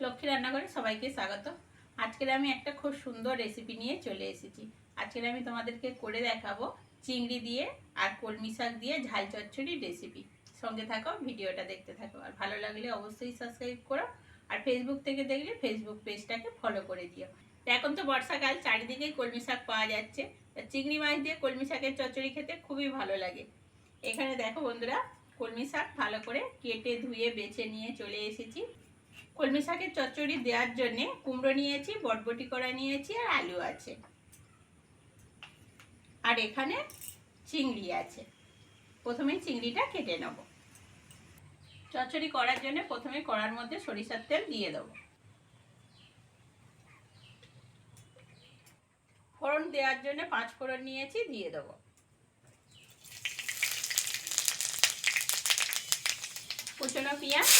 লক্ষ্মী রান্নাঘরে সবাইকে স্বাগত। আজকের আমি একটা খুব সুন্দর রেসিপি নিয়ে চলে এসেছি। আজকের আমি তোমাদেরকে করে দেখাবো চিংড়ি দিয়ে আর কলমি শাক দিয়ে ঝাল চচ্চড়ির রেসিপি সঙ্গে থাকো, ভিডিওটা দেখতে থাকো। আর ভালো লাগলে অবশ্যই সাবস্ক্রাইব করো। আর ফেসবুক থেকে দেখলে ফেসবুক পেজটাকে ফলো করে দিও। এখন তো বর্ষাকাল, চারিদিকেই কলমি শাক পাওয়া যাচ্ছে। তা চিংড়ি মাছ দিয়ে কলমি শাকের চচ্চড়ি খেতে খুবই ভালো লাগে। এখানে দেখো বন্ধুরা, কলমি শাক ভালো করে কেটে ধুয়ে বেছে নিয়ে চলে এসেছি। কলমি শাকের চচ্চড়ি দেওয়ার জন্যে কুমড়ো নিয়েছি, বটবটি করা নিয়েছি আর আলু আছে। আর এখানে চিংড়ি আছে। প্রথমে চিংড়িটা কেটে নেব। চচ্চড়ি করার জন্য প্রথমে কড়ার মধ্যে সরিষার তেল দিয়ে দেবো। ফোড়ন দেওয়ার জন্য পাঁচ ফোড়ন নিয়েছি, দিয়ে দেবো। কুচনো পেঁয়াজ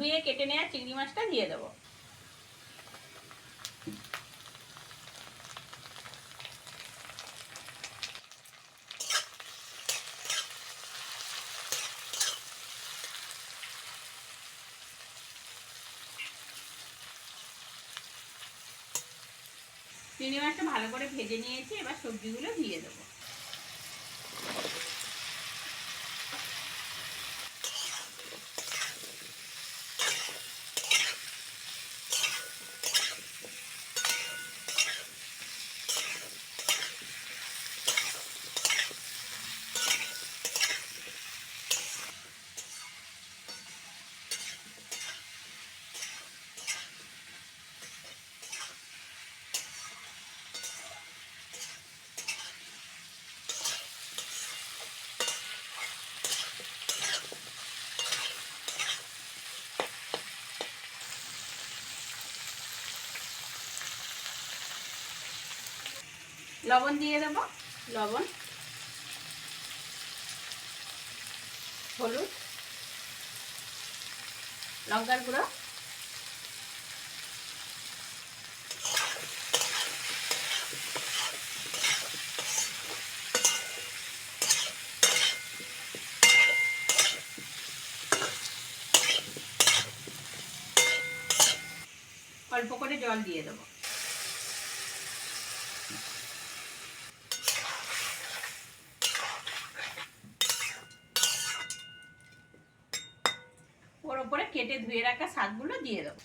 ধুয়ে কেটে নেওয়া চিংড়ি মাছটা দিয়ে দেবো। চিংড়ি মাছটা ভালো করে ভেজে নিয়েছি, এবার সবজিগুলো দিয়ে দেবো। লবণ দিয়ে দেব। লবণ। হলুদ। লঙ্কার গুঁড়ো। অল্প করে জল দিয়ে দেবো। ওর ওপরে কেটে ধুয়ে রাখা শাকগুলো দিয়ে দেবো।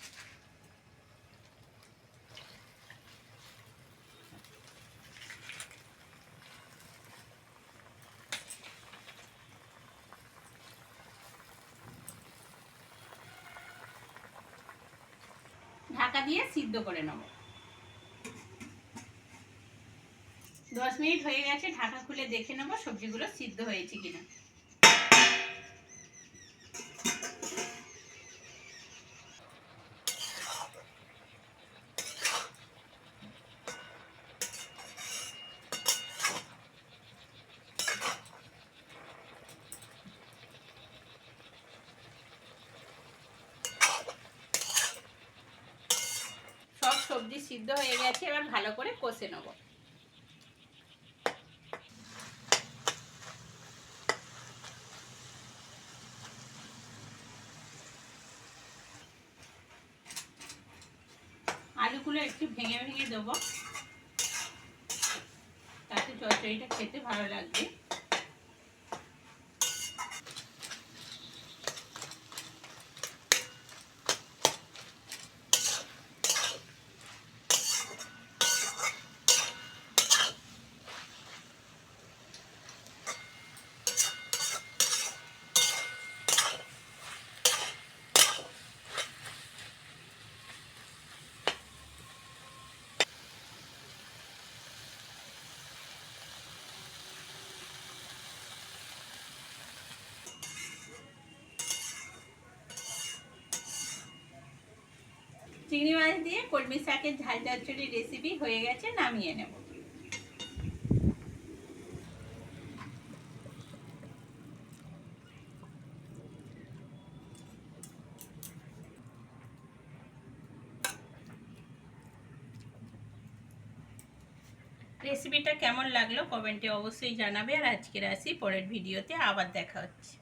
ঢাকা দিয়ে সিদ্ধ করে নেব। দশ মিনিট হয়ে গেছে, ঢাকা খুলে দেখে নেব সবজিগুলো সিদ্ধ হয়েছে কিনা। সবজি সিদ্ধ হয়ে গেছে, এবার ভালো করে কষে নেব। আলুগুলো একটু ভেঙে ভেঙে দেবো। তাতে চচ্চড়িটা খেতে ভালো লাগবে। চিংড়ি মাছ দিয়ে কলমি শাকের ঝাল চচ্চড়ি রেসিপি হয়ে গেছে, নামিয়ে নেব। রেসিপিটা কেমন লাগল কমেন্টে অবশ্যই জানাবে, আর আজকের আসি, পরের ভিডিওতে আবার দেখা হচ্ছে।